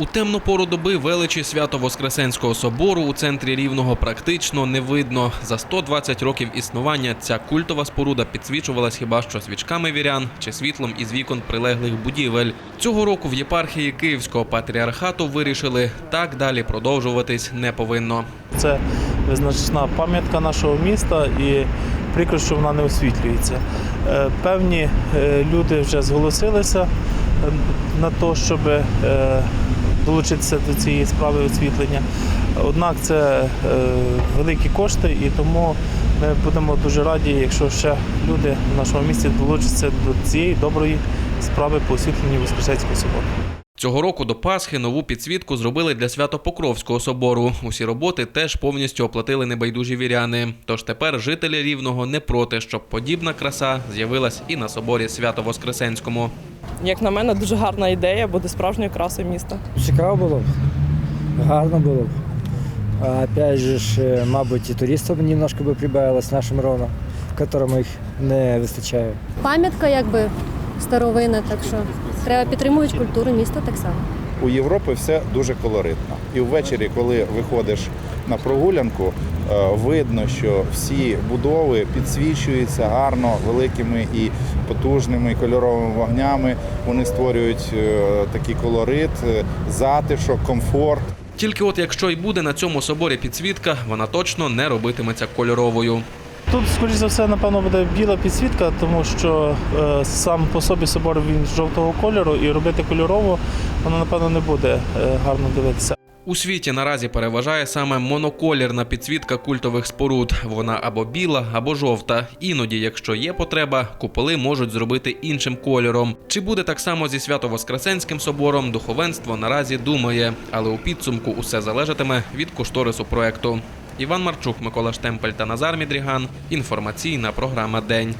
У темну пору доби величі свято Воскресенського собору у центрі Рівного практично не видно. За 120 років існування ця культова споруда підсвічувалась хіба що свічками вірян чи світлом із вікон прилеглих будівель. Цього року в єпархії Київського патріархату вирішили так далі продовжуватись не повинно. Це визначна пам'ятка нашого міста і прикро, що вона не освітлюється. Е, Певні е, люди вже зголосилися е, на те, щоб долучитися до цієї справи освітлення. Однак це е, великі кошти, і тому ми будемо дуже раді, якщо ще люди в нашому місті долучаться до цієї доброї справи по освітленню Воскресенського собору. Цього року до Пасхи нову підсвітку зробили для Свято-Покровського собору. Усі роботи теж повністю оплатили небайдужі віряни. Тож тепер жителі Рівного не проти, щоб подібна краса з'явилась і на соборі Свято-Воскресенському. Як на мене, дуже гарна ідея, буде справжньою красою міста. Цікаво було б, гарно було б. А опять же, ж, е, мабуть, і туристів немножко би прибавилось нашим ровно, якому їх не вистачає. пам'ятка якби старовина, так що треба підтримувати культуру міста так само. У Європі все дуже колоритно. І ввечері, коли виходиш на прогулянку, е, видно, що всі будови підсвічуються гарно великими і потужними кольоровими вогнями. Вони створюють е, такий колорит, е, затишок, комфорт. Тільки от якщо й буде на цьому соборі підсвітка, вона точно не робитиметься кольоровою. Тут, скоріш за все, напевно, буде біла підсвітка, тому що е, сам по собі собор він жовтого кольору, і робити кольорово воно, напевно, не буде е, гарно дивитися. У світі наразі переважає саме моноколірна підсвітка культових споруд. Вона або біла, або жовта. Іноді, якщо є потреба, куполи можуть зробити іншим кольором. Чи буде так само зі Свято-Воскресенським собором? Духовенство наразі думає, але у підсумку усе залежатиме від кошторису проекту. Іван Марчук, Микола Штемпель та Назар Мідріган. Інформаційна програма День.